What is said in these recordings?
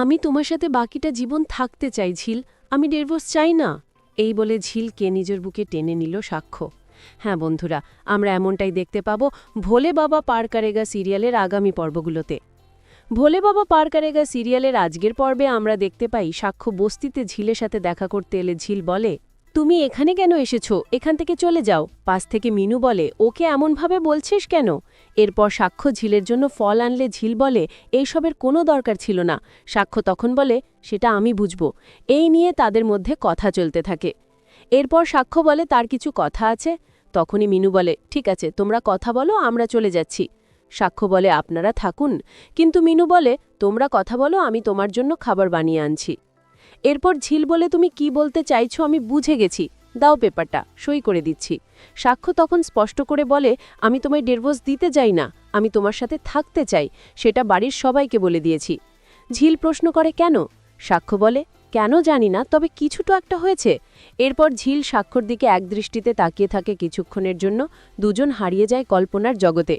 আমি তোমার সাথে বাকিটা জীবন থাকতে চাই, ঝিল। আমি ডিভোর্স চাই না। এই বলে ঝিলকে নিজের বুকে টেনে নিল সাক্ষ্য। হ্যাঁ বন্ধুরা, আমরা এমনটাই দেখতে পাব ভোলে বাবা পার কারেগা সিরিয়ালের আগামী পর্বগুলোতে। ভোলে বাবা পার কারেগা সিরিয়ালের আজকের পর্বে আমরা দেখতে পাই সাক্ষ্য বস্তিতে ঝিলের সাথে দেখা করতে এলে ঝিল বলে, তুমি এখানে কেন এসেছ? এখান থেকে চলে যাও। পাশ থেকে মিনু বলে, ওকে এমনভাবে বলছিস কেন? এরপর সাক্ষ্য ঝিলের জন্য ফল আনলে ঝিল বলে, এইসবের কোনো দরকার ছিল না। সাক্ষ্য তখন বলে, সেটা আমি বুঝব। এই নিয়ে তাদের মধ্যে কথা চলতে থাকে। এরপর সাক্ষ্য বলে, তার কিছু কথা আছে? তখনই মিনু বলে, ঠিক আছে, তোমরা কথা বলো, আমরা চলে যাচ্ছি। সাক্ষ্য বলে, আপনারা থাকুন। কিন্তু মিনু বলে, তোমরা কথা বলো, আমি তোমার জন্য খাবার বানিয়ে আনছি। এরপর ঝিল বলে, তুমি কি বলতে চাইছো আমি বুঝে গেছি। দাও পেপারটা, সই করে দিচ্ছি। সাক্ষ্য তখন স্পষ্ট করে বলে, আমি তোমায় ডেরভোর্স দিতে চাই না, আমি তোমার সাথে থাকতে চাই, সেটা বাড়ির সবাইকে বলে দিয়েছি। ঝিল প্রশ্ন করে, কেন? সাক্ষ্য বলে, কেন জানি না, তবে কিছু তো একটা হয়েছে। এরপর ঝিল সাক্ষর দিকে একদৃষ্টিতে তাকিয়ে থাকে কিছুক্ষণের জন্য, দুজন হারিয়ে যায় কল্পনার জগতে।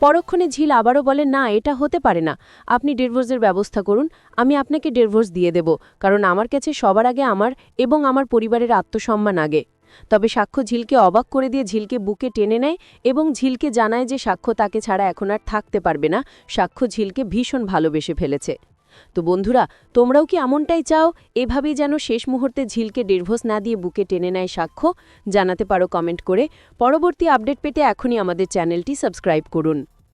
পরক্ষণে ঝিল আবারও বলে, না, এটা হতে পারে না। আপনি ডিভোর্সের ব্যবস্থা করুন, আমি আপনাকে ডিভোর্স দিয়ে দেব, কারণ আমার কাছে সবার আগে আমার এবং আমার পরিবারের আত্মসম্মান আগে। তবে সাক্ষ্য ঝিলকে অবাক করে দিয়ে ঝিলকে বুকে টেনে নেয় এবং ঝিলকে জানায় যে সাক্ষ্য তাকে ছাড়া এখন আর থাকতে পারবে না। সাক্ষ্য ঝিলকে ভীষণ ভালোবেসে ফেলেছে। তো বন্ধুরা, তোমরাও কি এমনটাই চাও? এভাবেই যেন শেষ মুহূর্তে ঝিলকে ডিরভোস না দিয়ে বুকে টেনে নেয় সাক্ষ্য, জানাতে পারো কমেন্ট করে। পরবর্তী আপডেট পেতে এখনই আমাদের চ্যানেলটি সাবস্ক্রাইব করুন।